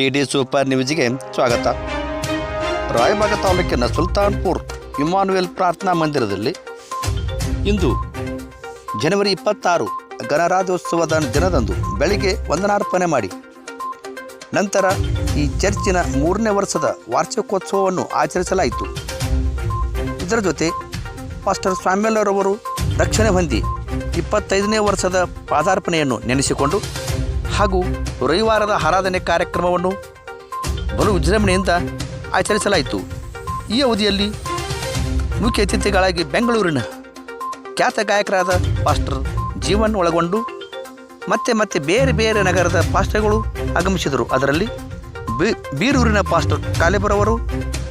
D D super ನ್ಯೂಸ್ಗೆ ಸ್ವಾಗತ. ರಾಯಬಾಗ ತಾಲೂಕಿನ ಸುಲ್ತಾನ್ಪುರ್ ಇಮಾನುವೆಲ್ ಪ್ರಾರ್ಥನಾ ಮಂದಿರದಲ್ಲಿ ಇಂದು ಜನವರಿ ಇಪ್ಪತ್ತಾರು ಗಣರಾಜ್ಯೋತ್ಸವದ ದಿನದಂದು ಬೆಳಿಗ್ಗೆ ವಂದನಾರ್ಪಣೆ ಮಾಡಿ. ನಂತರ ಈ ಚರ್ಚಿನ ಮೂರನೇ ವರ್ಷದ ವಾರ್ಷಿಕೋತ್ಸವವನ್ನು ಆಚರಿಸಲಾಯಿತು. ಇದರ ಜೊತೆ ಪಾಸ್ಟರ್ ಸ್ವಾಮ್ಯಲರವರು ರಕ್ಷಣೆ ಹೊಂದಿ ಇಪ್ಪತ್ತೈದನೇ ವರ್ಷದ ಪಾದಾರ್ಪಣೆಯನ್ನು ನೆನೆಸಿಕೊಂಡು ಹಾಗೂ ರವಿವಾರದ ಆರಾಧನೆ ಕಾರ್ಯಕ್ರಮವನ್ನು ಬಲು ವಿಜೃಂಭಣೆಯಿಂದ ಆಚರಿಸಲಾಯಿತು. ಈ ಅವಧಿಯಲ್ಲಿ ಮುಖ್ಯ ಅತಿಥಿಗಳಾಗಿ ಬೆಂಗಳೂರಿನ ಖ್ಯಾತ ಗಾಯಕರಾದ ಪಾಸ್ಟರ್ ಜೀವನ್ ಒಳಗೊಂಡು ಮತ್ತೆ ಮತ್ತೆ ಬೇರೆ ಬೇರೆ ನಗರದ ಪಾಸ್ಟರ್ಗಳು ಆಗಮಿಸಿದರು. ಅದರಲ್ಲಿ ಬೀರೂರಿನ ಪಾಸ್ಟರ್ ಕಾಲೇಬರವರು,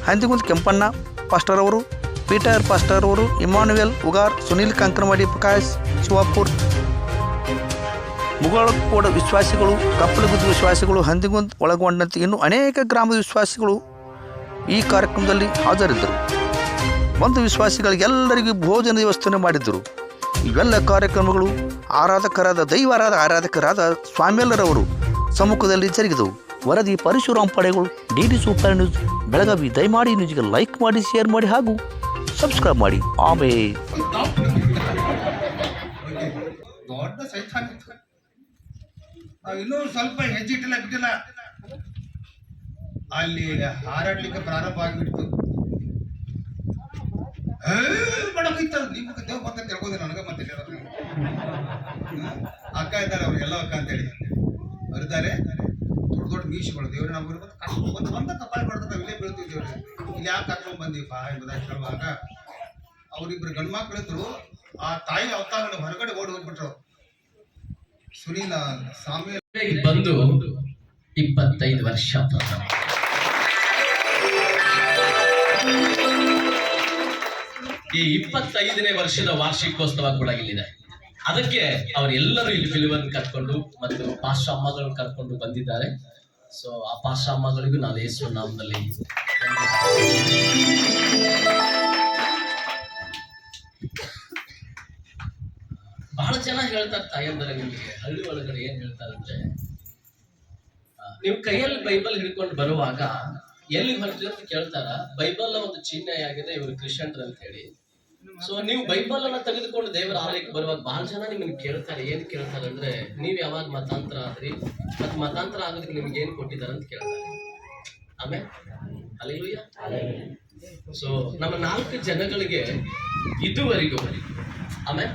ಹಂದಿಗುಂದ್ ಕೆಂಪಣ್ಣ ಪಾಸ್ಟರ್ ಅವರು ಪೀಟರ್ ಪಾಸ್ಟರ್ ಅವರು ಇಮಾನುವೆಲ್ ಉಗಾರ್, ಸುನೀಲ್ ಕಂಕನವಾಡಿ ಪ್ರಕಾಶ್, ಶಿವಾಪುರ್ ಮುಗಳಕೋಡ ವಿಶ್ವಾಸಿಗಳು ಕಪ್ಪಲಗುದ್ದ ವಿಶ್ವಾಸಿಗಳು, ಹಂದಿಗುಂದ್ ಒಳಗೊಂಡಂತೆ ಇನ್ನೂ ಅನೇಕ ಗ್ರಾಮದ ವಿಶ್ವಾಸಿಗಳು ಈ ಕಾರ್ಯಕ್ರಮದಲ್ಲಿ ಹಾಜರಿದ್ದರು. ಒಂದು ವಿಶ್ವಾಸಿಗಳಿಗೆಲ್ಲರಿಗೂ ಭೋಜನ ವ್ಯವಸ್ಥೆ ಮಾಡಿದ್ದರು. ಇವೆಲ್ಲ ಕಾರ್ಯಕ್ರಮಗಳು ಆರಾಧಕರಾದ, ದೈವಾರಾಧ ಆರಾಧಕರಾದ ಸ್ವಾಮಿಯಲ್ಲರವರು ಸಮ್ಮುಖದಲ್ಲಿ ಜರುಗಿದವು. ವರದಿ ಪರಶುರಾಮ್ ಪಡೆಗಳು, D D super news, Belagavi ದಯಮಾಡಿ ನ್ಯೂಸ್ಗೆ ಲೈಕ್ ಮಾಡಿ, ಶೇರ್ ಮಾಡಿ ಹಾಗೂ ಸಬ್ಸ್ಕ್ರೈಬ್ ಮಾಡಿ. ಆಮೇಲೆ. ಇನ್ನೂ ಸ್ವಲ್ಪ ಹೆಜ್ಜಿಟ್ಟಿಲ್ಲ ಬಿಟ್ಟಿಲ್ಲ. ಅಲ್ಲಿ ಹಾರಾಡ್ಲಿಕ್ಕೆ ಪ್ರಾರಂಭ ಆಗಿಬಿಡ್ತು. ಮಾಡಬೇಕಿತ್ತು ನಿಮ್ಗೆ ದೇವ್ ಬಂತ ತಿಳ್ಕೋದೆ ನನಗೆ, ಮತ್ತೆ? ಅಕ್ಕ ಇದ್ದಾರೆ ಅವ್ರಿಗೆಲ್ಲ ಅಕ್ಕ ಅಂತೇಳಿ ಬರ್ತಾರೆ ದೊಡ್ಡ ದೊಡ್ಡ ಮೀಸುಗಳು ದೇವ್ರ, ನಾವು ಬಂದು ಬಂದ ಕಪಾಳ ಮಾಡ್ತಾರೆ ನಾವು ಇಲ್ಲೇ ಬೀಳ್ತೀವಿ ದೇವ್ರೆ. ಇಲ್ಲಿ ಯಾಕೆ ಕರ್ಕೊಂಡು ಬಂದೀಪ ಎಂಬುದಾಗಿ ಹೇಳುವಾಗ ಅವರಿಬ್ರು ಗಂಡು ಇದ್ರು ಆ ತಾಯಿ ಅವತಾರ ಹೊರಗಡೆ ಓಡಿ ಹೋಗ್ಬಿಟ್ರು. ಸುನೀಲ, ಸಾಮ್ಯ. ಬಂದು ಇಪ್ಪತ್ತೈದು ವರ್ಷ ಈ ಇಪ್ಪತ್ತೈದನೇ ವರ್ಷದ ವಾರ್ಷಿಕೋತ್ಸವ ಕೂಡ ಇಲ್ಲಿದೆ. ಅದಕ್ಕೆ ಅವರೆಲ್ಲರೂ ಇಲ್ಲಿ ಫಿಲ್ಮನ್ನು ಕರ್ಕೊಂಡು ಮತ್ತು ಪಾಶ ಅಮ್ಮಗಳನ್ನು ಕರ್ಕೊಂಡು ಬಂದಿದ್ದಾರೆ. ಸೊ ಆ ಪಾಶ ಅಮ್ಮಗಳಿಗೂ ನಾನು ಯೇಸು ನಾಮದಲ್ಲಿ ಜನ ಹೇಳ್ತಾರೆ ತಾಯಂದರ ನಿಮಗೆ ಹಳ್ಳಿ ಒಳಗಡೆ ಏನ್ ಹೇಳ್ತಾರೆ ಅಂದ್ರೆ ಆ, ನೀವು ಕೈಯಲ್ಲಿ ಬೈಬಲ್ ಹಿಡ್ಕೊಂಡು ಬರುವಾಗ ಎಲ್ಲಿ ಹೊರಟಿದೆ ಅಂತ ಕೇಳ್ತಾರ? ಬೈಬಲ್ ಒಂದು ಚಿಹ್ನೆ ಆಗಿದೆ ಇವರು ಕ್ರಿಶ್ಚಿಯನ್ರು ಅಂತ ಹೇಳಿ. ಸೊ ನೀವು ಬೈಬಲ್ ಅನ್ನ ತೆಗೆದುಕೊಂಡು ದೇವರ ಆಲಯಕ್ಕೆ ಬರುವಾಗ ಬಹಳ ಜನ ನಿಮ್ಗೆ ಕೇಳ್ತಾರೆ. ಏನ್ ಕೇಳ್ತಾರೆ ಅಂದ್ರೆ ನೀವ್ ಯಾವಾಗ ಮತಾಂತರ ಆದ್ರಿ? ಮತ್ ಮತಾಂತರ ಆಗೋದಕ್ಕೆ ನಿಮ್ಗೆ ಏನ್ ಕೊಟ್ಟಿದ್ದಾರೆ ಅಂತ ಕೇಳ್ತಾರೆ. ಆಮೇಲೆ? ಅಲ್ಲಿಯ ಸೊ ನಮ್ಮ ನಾಲ್ಕು ಜನಗಳಿಗೆ ಇದುವರೆಗೂ ಆಮೇಲೆ?